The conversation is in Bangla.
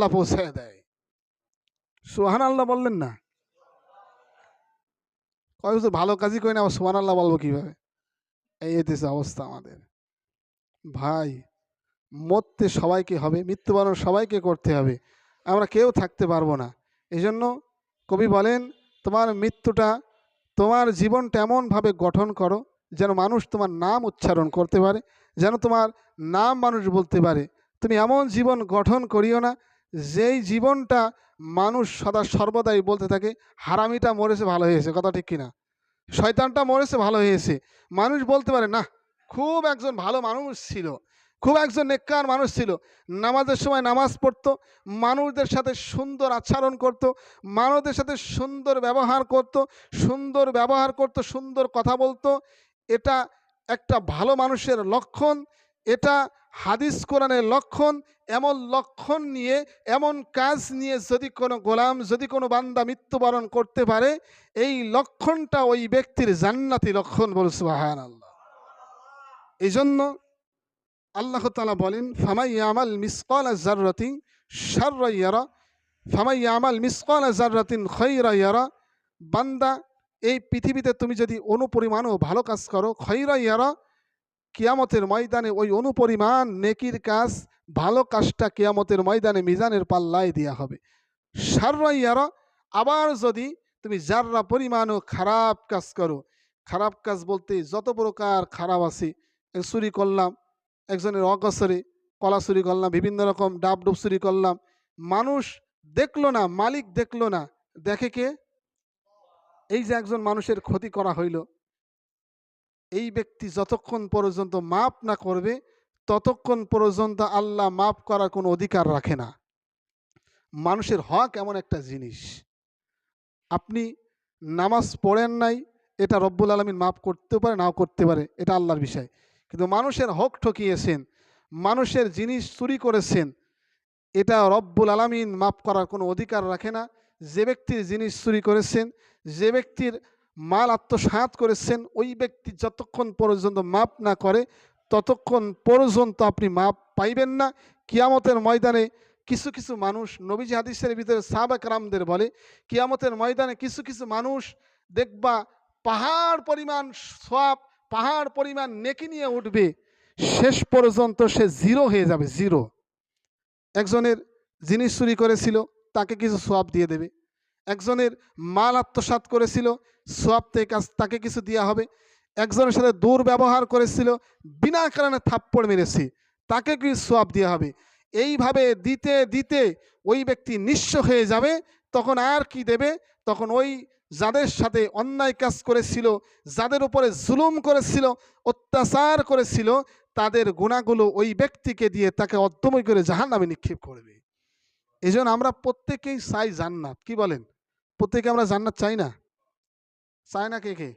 আল্লাহ পৌঁছায় দেয়। সোহান আল্লাহ বললেন না। কয় বছর ভালো কাজই করি না সোহান আল্লাহ বলব কীভাবে? এই হইতেছে অবস্থা আমাদের। ভাই, মরতে সবাইকে হবে, মৃত্যুবরণ সবাইকে করতে হবে। আমরা কেউ থাকতে পারব না। এই জন্য কবি বলেন, তোমার মৃত্যুটা, তোমার জীবনটা এমনভাবে গঠন করো, যেন মানুষ তোমার নাম উচ্চারণ করতে পারে, যেন তোমার নাম মানুষ বলতে পারে। তুমি এমন জীবন গঠন করিও না যেই জীবনটা মানুষ সদা সর্বদাই বলতে থাকে, হারামিটা মরেছে ভালো হয়েছে, কথা ঠিক কিনা? শয়তানটা মরেছে ভালো হয়েছে। মানুষ বলতে পারে না খুব একজন ভালো মানুষ ছিল, খুব একজন নেককার মানুষ ছিল। নামাজের সময় নামাজ পড়তো, মানুষদের সাথে সুন্দর আচরণ করত, মানুষদের সাথে সুন্দর ব্যবহার করত, সুন্দর ব্যবহার করত, সুন্দর কথা বলতো। এটা একটা ভালো মানুষের লক্ষণ এটা হাদিস কোরআনের লক্ষণ, এমন লক্ষণ নিয়ে, এমন কাজ নিয়ে যদি কোনো গোলাম, যদি কোনো বান্দা মৃত্যুবরণ করতে পারে, এই লক্ষণটা ওই ব্যক্তির জান্নাতি লক্ষণ বল সুবাহান আল্লাহ এই জন্য আল্লাহ তালা বলেন ফামাই আমাল মিসকাল জাররাতিন শাররা ইয়ারা ফামাই আমাল মিসকাল জাররাতিন খৈরা বান্দা, এই পৃথিবীতে তুমি যদি অনুপরিমাণও ভালো কাজ করো, খৈরা ইয়ারা কিয়ামতের ময়দানে ওই অনুপরিমাণ নেকির কাজ, ভালো কাজটা কিয়ামতের ময়দানে মিজানের পাল্লায় দেওয়া হবে। সাররা ইয়ারা, আবার যদি তুমি যাররা পরিমাণও খারাপ কাজ করো, খারাপ কাজ বলতে যত প্রকার খারাপ আছে চুরি করলাম, একজনের অগসরে কলা চুরি করলাম, বিভিন্ন রকম ডাব ডুব চুরি করলাম, মানুষ দেখল না, মালিক দেখল না, দেখে কে? এই যে একজন মানুষের ক্ষতি করা হইল এই ব্যক্তি যতক্ষণ পর্যন্ত মাপ না করবে, ততক্ষণ পর্যন্ত আল্লাহ মাপ করার কোনো অধিকার রাখে না। মানুষের হক এমন একটা জিনিস। আপনি নামাজ পড়েন নাই, এটা রব্বুল আলমিন মাফ করতে পারে, নাও করতে পারে, এটা আল্লাহর বিষয়। কিন্তু মানুষের হক ঠকিয়েছেন, মানুষের জিনিস চুরি করেছেন, এটা রব্বুল আলমিন মাফ করার কোনো অধিকার রাখে না। যে ব্যক্তির জিনিস চুরি করেছেন, যে ব্যক্তির মাল আত্মসাৎ করেছেন, ওই ব্যক্তি যতক্ষণ পর্যন্ত মাপ না করে, ততক্ষণ পর্যন্ত আপনি মাপ পাইবেন না। কিয়ামতের ময়দানে কিছু কিছু মানুষ, নবীজি হাদিসের ভিতরে সাহাবাক রামদের বলে, কিয়ামতের ময়দানে কিছু কিছু মানুষ দেখবা পাহাড় পরিমাণ সব পাহাড় পরিমাণ নেকি নিয়ে উঠবে, শেষ পর্যন্ত সে জিরো হয়ে যাবে, জিরো। একজনের জিনিস চুরি করেছিল, তাকে কিছু সোয়াব দিয়ে দেবে। একজনের মাল আত্মসাৎ করেছিল সোয়াব কাছ- তাকে কিছু দেওয়া হবে। একজনের সাথে দুর্ব্যবহার করেছিল, বিনা কারণে থাপ্পড় মেরেছে, তাকে কি সোয়াব দেওয়া হবে? এইভাবে দিতে দিতে ওই ব্যক্তি নিঃস্ব হয়ে যাবে, তখন আর কি দেবে? তখন ওই যাদের সাথে অন্যায় কাজ করেছিল, যাদের উপরে জুলুম করেছিল, অত্যাচার করেছিল, তাদের গুণাগুলো ওই ব্যক্তিকে দিয়ে তাকে অদ্যময় করে জাহান নামে নিক্ষেপ করবে। এই আমরা প্রত্যেকেই চাই জান্নাত। কি বলেন? প্রত্যেকে আমরা জান্নাত চাই না? চাই না কে কে?